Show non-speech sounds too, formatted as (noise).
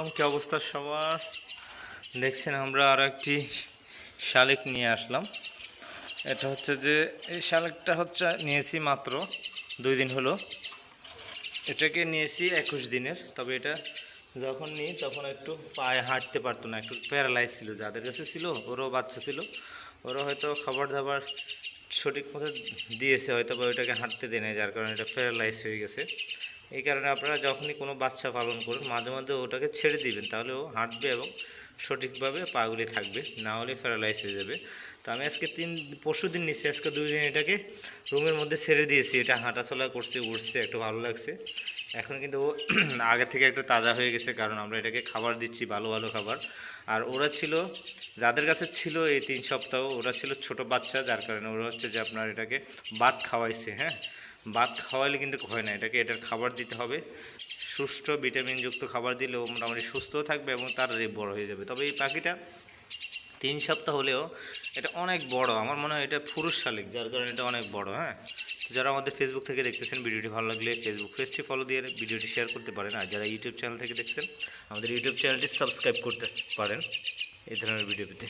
কি অবস্থা সবার? দেখছেন, আমরা আর একটি শালিক নিয়ে আসলাম। এটা হচ্ছে যে, এই শালিকটা হচ্ছে, নিয়েছি মাত্র দুই দিন হলো। এটাকে নিয়েছি একুশ দিনের, তবে এটা যখন নিই, তখন একটু পায়ে হাঁটতে পারতো না, একটু প্যারালাইজ ছিল। যাদের কাছে ছিল, ওরও বাচ্চা ছিল ওরা হয়তো খাবার দাবার সঠিক মতো দিয়েছে হয়তো বা ওইটাকে হাঁটতে দেয় যার কারণে এটা প্যারালাইজ হয়ে গেছে। এই কারণে আপনারা যখনই কোনো বাচ্চা পালন করুন, মাঝে মাঝে ওটাকে ছেড়ে দিবেন, তাহলে ও হাঁটবে এবং সঠিকভাবে পাগুলি থাকবে, না হলে প্যারালাইজ হয়ে যাবে। তো আমি আজকে তিন, পরশু দিন নিচ্ছি আজকে দুই দিন এটাকে রুমের মধ্যে ছেড়ে দিয়েছি, এটা হাঁটাচলা করছে, উঠছে, একটু ভালো লাগছে। এখন কিন্তু ও (clears throat) আগে থেকে একটু তাজা হয়ে গেছে, কারণ আমরা এটাকে খাবার দিচ্ছি, ভালো ভালো খাবার। আর ওরা ছিল, যাদের কাছে ছিল এই তিন সপ্তাহ, ওরা ছিল ছোট বাচ্চা, যার কারণে ওরা হচ্ছে যে আপনার এটাকে ভাত খাওয়াইছে হ্যাঁ? ভাত খাওয়াইলে কিন্তু হয় না, এটাকে এটার খাবার দিতে হবে। সুষ্ঠ ভিটামিনযুক্ত খাবার দিলেও মোটামুটি সুস্থও থাকবে এবং তার রেপ বড় হয়ে যাবে। তবে এই পাখিটা তিন সপ্তাহ হলেও এটা অনেক বড়, আমার মনে হয় এটা পুরুষ শালিক, যার কারণে এটা অনেক বড় হ্যাঁ? যারা আমাদের ফেসবুক থেকে দেখতেছেন, ভিডিওটি ভালো লাগলে ফেসবুক পেজটি ফলো দিয়ে ভিডিওটি শেয়ার করতে পারেন। আর যারা ইউটিউব চ্যানেল থেকে দেখছেন, আমাদের ইউটিউব চ্যানেলটি সাবস্ক্রাইব করতে পারেন। এই ধরনের ভিডিও পেতে।